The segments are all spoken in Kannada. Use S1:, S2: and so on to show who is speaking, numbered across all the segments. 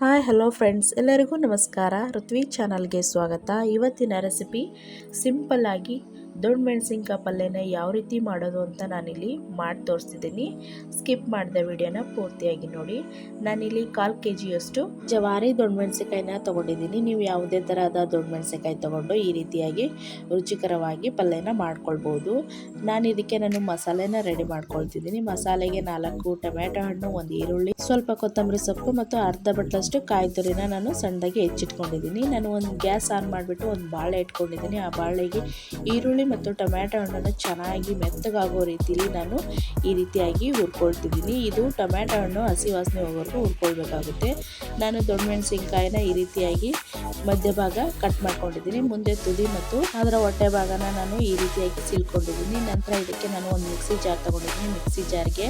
S1: Hi, hello friends. ಎಲ್ಲರಿಗೂ ನಮಸ್ಕಾರ. ಋತ್ವಿ ಚಾನಲ್ಗೆ ಸ್ವಾಗತ. ಇವತ್ತಿನ ರೆಸಿಪಿ ಸಿಂಪಲ್ಲಾಗಿ ದೊಡ್ಡ ಮೆಣಸಿನ್ಕಾಯಿ ಪಲ್ಯನ ಯಾವ ರೀತಿ ಮಾಡೋದು ಅಂತ ನಾನಿಲ್ಲಿ ಮಾಡಿ ತೋರಿಸ್ತಿದ್ದೀನಿ. ಸ್ಕಿಪ್ ಮಾಡಿದ ವಿಡಿಯೋನ ಪೂರ್ತಿಯಾಗಿ ನೋಡಿ. ನಾನಿಲ್ಲಿ ಕಾಲು ಕೆ ಜಿಯಷ್ಟು ಜವಾರಿ ದೊಡ್ಡ ಮೆಣಸಿನ್ಕಾಯಿನ ತೊಗೊಂಡಿದ್ದೀನಿ. ನೀವು ಯಾವುದೇ ಥರದ ದೊಡ್ಡ ಮೆಣಸಿನ್ಕಾಯಿ ತೊಗೊಂಡು ಈ ರೀತಿಯಾಗಿ ರುಚಿಕರವಾಗಿ ಪಲ್ಯನ ಮಾಡ್ಕೊಳ್ಬೋದು. ನಾನು ಇದಕ್ಕೆ ನಾನು ಮಸಾಲೆನ ರೆಡಿ ಮಾಡ್ಕೊಳ್ತಿದ್ದೀನಿ. ಮಸಾಲೆಗೆ ನಾಲ್ಕು ಟೊಮ್ಯಾಟೊ ಹಣ್ಣು, ಒಂದು ಈರುಳ್ಳಿ, ಸ್ವಲ್ಪ ಕೊತ್ತಂಬರಿ ಸೊಪ್ಪು ಮತ್ತು ಅರ್ಧ ಬಟ್ಟಲಷ್ಟು ಕಾಯಿ ತುರಿನ ನಾನು ಸಣ್ಣದಾಗಿ ಹೆಚ್ಚಿಟ್ಕೊಂಡಿದ್ದೀನಿ. ನಾನು ಒಂದು ಗ್ಯಾಸ್ ಆನ್ ಮಾಡಿಬಿಟ್ಟು ಒಂದು ಬಾಳೆ ಇಟ್ಕೊಂಡಿದ್ದೀನಿ. ಆ ಬಾಳೆಗೆ ಈರುಳ್ಳಿ ಮತ್ತು ಟೊಮ್ಯಾಟೊ ಹಣ್ಣನ್ನು ಚೆನ್ನಾಗಿ ಮೆತ್ತಗಾಗೋ ರೀತಿಯಲ್ಲಿ ನಾನು ಈ ರೀತಿಯಾಗಿ ಹುರ್ಕೊಳ್ತಿದ್ದೀನಿ. ಇದು ಟೊಮ್ಯಾಟೊ ಹಣ್ಣು ಹಸಿ ವಾಸನೆ ಹೋಗೋವರೆಗೂ ಹುರ್ಕೊಳ್ಬೇಕಾಗುತ್ತೆ. ನಾನು ದೊಡ್ಡ ಮೆಣಸಿನ್ಕಾಯಿನ ಈ ರೀತಿಯಾಗಿ ಮಧ್ಯಭಾಗ ಕಟ್ ಮಾಡ್ಕೊಂಡಿದ್ದೀನಿ. ಮುಂದೆ ತುದಿ ಮತ್ತು ಅದರ ಹೊಟ್ಟೆ ಭಾಗನ ನಾನು ಈ ರೀತಿಯಾಗಿ ಸಿಲ್ಕೊಂಡಿದ್ದೀನಿ ನಂತರ ಇದಕ್ಕೆ ನಾನು ಒಂದು ಮಿಕ್ಸಿ ಜಾರ್ ತೊಗೊಂಡಿದ್ದೀನಿ. ಮಿಕ್ಸಿ ಜಾರ್ಗೆ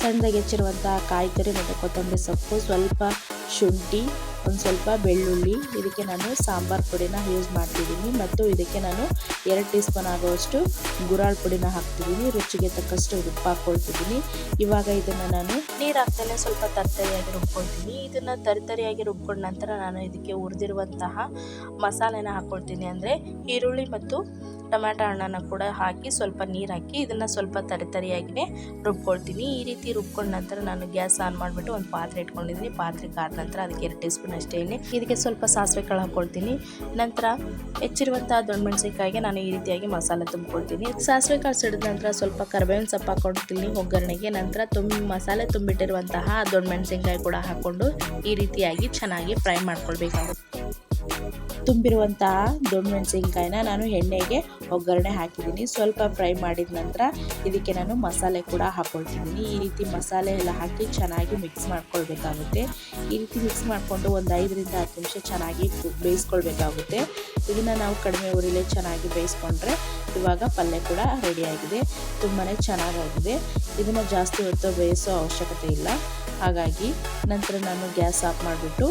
S1: ಸಣ್ಣದಾಗಿ ಹೆಚ್ಚಿರುವಂತಹ ಕಾಯಿ ತುರಿ ಮತ್ತು ಕೊತ್ತಂಬರಿ ಸೊಪ್ಪು, ಸ್ವಲ್ಪ ಶುಂಠಿ ಒಂದು ಸ್ವಲ್ಪ ಬೆಳ್ಳುಳ್ಳಿ ಇದಕ್ಕೆ ನಾನು ಸಾಂಬಾರು ಪುಡಿನ ಯೂಸ್ ಮಾಡ್ತಿದ್ದೀನಿ. ಮತ್ತು ಇದಕ್ಕೆ ನಾನು ಎರಡು ಟೀ ಸ್ಪೂನ್ ಆಗುವಷ್ಟು ಗುರಾಳ್ ಪುಡಿನ ಹಾಕ್ತಿದ್ದೀನಿ. ರುಚಿಗೆ ತಕ್ಕಷ್ಟು ಉಪ್ಪು ಹಾಕ್ಕೊಳ್ತಿದ್ದೀನಿ. ಇವಾಗ ಇದನ್ನು ನಾನು ನೀರು ಹಾಕ್ತಲೇ ಸ್ವಲ್ಪ ತರ್ತರಿಯಾಗಿ ರುಬ್ಕೊಳ್ತೀನಿ. ಇದನ್ನು ತರಿತರಿಯಾಗಿ ರುಬ್ಕೊಂಡ ನಂತರ ನಾನು ಇದಕ್ಕೆ ಹುರಿದಿರುವಂತಹ ಮಸಾಲೆನ ಹಾಕ್ಕೊಳ್ತೀನಿ. ಅಂದರೆ ಈರುಳ್ಳಿ ಮತ್ತು ಟೊಮ್ಯಾಟೊ ಹಣ್ಣನ್ನು ಕೂಡ ಹಾಕಿ ಸ್ವಲ್ಪ ನೀರು ಹಾಕಿ ಇದನ್ನು ಸ್ವಲ್ಪ ತರಿತರಿಯಾಗಿಯೇ ರುಬ್ಕೊಳ್ತೀನಿ. ಈ ರೀತಿ ರುಬ್ಕೊಂಡ ನಂತರ ನಾನು ಗ್ಯಾಸ್ ಆನ್ ಮಾಡಿಬಿಟ್ಟು ಒಂದು ಪಾತ್ರೆ ಇಟ್ಕೊಂಡಿದ್ದೀನಿ. ಪಾತ್ರೆ ಕಾದ ನಂತರ ಅದಕ್ಕೆ ಎರಡು ಟೀ ಸ್ಪೂನ್ ಅಷ್ಟೇ ಇದಕ್ಕೆ ಸ್ವಲ್ಪ ಸಾಸಿವೆ ಕಾಳು ಹಾಕ್ಕೊಳ್ತೀನಿ. ನಂತರ ಹೆಚ್ಚಿರುವಂಥ ಮೆಣಸಿನ್ಕಾಯಿಗೆ ನಾನು ಈ ರೀತಿಯಾಗಿ ಮಸಾಲೆ ತುಂಬಿಕೊಳ್ತೀನಿ. ಸಾಸಿವೆ ಕಾಳು ಸಿಡಿದ ನಂತರ ಸ್ವಲ್ಪ ಕರ್ಬೇವಿನ ಸೊಪ್ಪು ಹಾಕೊಂಡಿರ್ತೀನಿ ಒಗ್ಗರಣೆಗೆ ನಂತರ ತುಂಬಿ ಮಸಾಲೆ ತುಂಬಿಟ್ಟಿರುವಂತಹ ದೊಡ್ಡ ಮೆಣಸಿನ್ಕಾಯಿ ಕೂಡ ಹಾಕ್ಕೊಂಡು ಈ ರೀತಿಯಾಗಿ ಚೆನ್ನಾಗಿ ಫ್ರೈ ಮಾಡ್ಕೊಳ್ಬೇಕಾಗುತ್ತೆ. ತುಂಬಿರುವಂತಹ ದೊಡ್ಡ ಮೆಣಸಿನ್ಕಾಯಿನ ನಾನು ಎಣ್ಣೆಗೆ ಒಗ್ಗರಣೆ ಹಾಕಿದ್ದೀನಿ. ಸ್ವಲ್ಪ ಫ್ರೈ ಮಾಡಿದ ನಂತರ ಇದಕ್ಕೆ ನಾನು ಮಸಾಲೆ ಕೂಡ ಹಾಕ್ಕೊಳ್ತಿದ್ದೀನಿ ಈ ರೀತಿ ಮಸಾಲೆ ಎಲ್ಲ ಹಾಕಿ ಚೆನ್ನಾಗಿ ಮಿಕ್ಸ್ ಮಾಡ್ಕೊಳ್ಬೇಕಾಗುತ್ತೆ. ಈ ರೀತಿ ಮಿಕ್ಸ್ ಮಾಡಿಕೊಂಡು ಒಂದು ಐದರಿಂದ ಹತ್ತು ನಿಮಿಷ ಚೆನ್ನಾಗಿ ಬೇಯಿಸ್ಕೊಳ್ಬೇಕಾಗುತ್ತೆ. ಇದನ್ನು ನಾವು ಕಡಿಮೆ ಉರಿಲೇ ಚೆನ್ನಾಗಿ ಬೇಯಿಸ್ಕೊಂಡ್ರೆ ಇವಾಗ ಪಲ್ಯ ಕೂಡ ರೆಡಿಯಾಗಿದೆ ತುಂಬಾ ಚೆನ್ನಾಗಾಗಿದೆ. ಇದನ್ನು ಜಾಸ್ತಿ ಹೊತ್ತು ಬೇಯಿಸೋ ಅವಶ್ಯಕತೆ ಇಲ್ಲ. ಹಾಗಾಗಿ ನಂತರ ನಾನು ಗ್ಯಾಸ್ ಆಫ್ ಮಾಡಿಬಿಟ್ಟು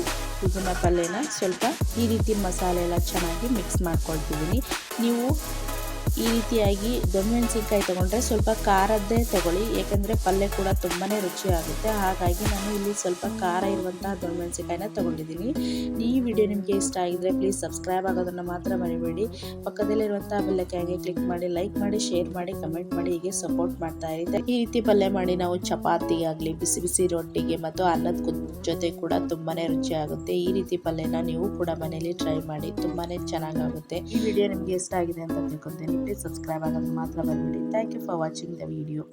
S1: ಇದನ್ನು ಪಲ್ಯನ ಸ್ವಲ್ಪ ಈ ರೀತಿ ಮಸಾಲೆ ಎಲ್ಲ ಚೆನ್ನಾಗಿ ಮಿಕ್ಸ್ ಮಾಡ್ಕೊಳ್ತಿದ್ದೀನಿ. ನೀವು ಈ ರೀತಿಯಾಗಿ ಮೆಣಸಿನ್ಕಾಯಿ ತೊಗೊಂಡ್ರೆ ಸ್ವಲ್ಪ ಖಾರದ್ದೇ ತಗೊಳ್ಳಿ. ಏಕೆಂದರೆ ಪಲ್ಯ ಕೂಡ ತುಂಬಾ ರುಚಿಯಾಗುತ್ತೆ. ಹಾಗಾಗಿ ನಾನು ಇಲ್ಲಿ ಸ್ವಲ್ಪ ಖಾರ ಇರುವಂತಹ ಮೆಣಸಿನ್ಕಾಯಿನ ತೊಗೊಂಡಿದ್ದೀನಿ. ಈ ವಿಡಿಯೋ ನಿಮಗೆ ಇಷ್ಟ ಆಗಿದ್ರೆ ಪ್ಲೀಸ್ ಸಬ್ಸ್ಕ್ರೈಬ್ ಆಗೋದನ್ನು ಮಾತ್ರ ಮರಿಬೇಡಿ. ಪಕ್ಕದಲ್ಲಿರುವಂತಹ ಬೆಲ್ಲಕ್ಕಾಗಿ ಕ್ಲಿಕ್ ಮಾಡಿ ಲೈಕ್ ಮಾಡಿ ಶೇರ್ ಮಾಡಿ ಕಮೆಂಟ್ ಮಾಡಿ, ಹೀಗೆ ಸಪೋರ್ಟ್ ಮಾಡ್ತಾ ಇರಿ. ಈ ರೀತಿ ಪಲ್ಯ ಮಾಡಿ ನಾವು ಚಪಾತಿ ಆಗಲಿ, ಬಿಸಿ ಬಿಸಿ ರೊಟ್ಟಿಗೆ ಮತ್ತು ಅನ್ನದ ಜೊತೆ ಕೂಡ ತುಂಬಾ ರುಚಿಯಾಗುತ್ತೆ. ಈ ರೀತಿ ಪಲ್ಯನ ನೀವು ಕೂಡ ಮನೆಯಲ್ಲಿ ಟ್ರೈ ಮಾಡಿ ತುಂಬಾ ಚೆನ್ನಾಗಾಗುತ್ತೆ. ಈ ವಿಡಿಯೋ ನಿಮಗೆ ಇಷ್ಟ ಆಗಿದೆ ಅಂತ ತಿಳ್ಕೊತೀನಿ. ಪ್ಲೀಸ್ ಸಬ್ಸ್ಕ್ರೈಬ್ ಆಗೋದು ಮಾತ್ರ ಬಂದ್ಬಿಡಿ thank you for watching the video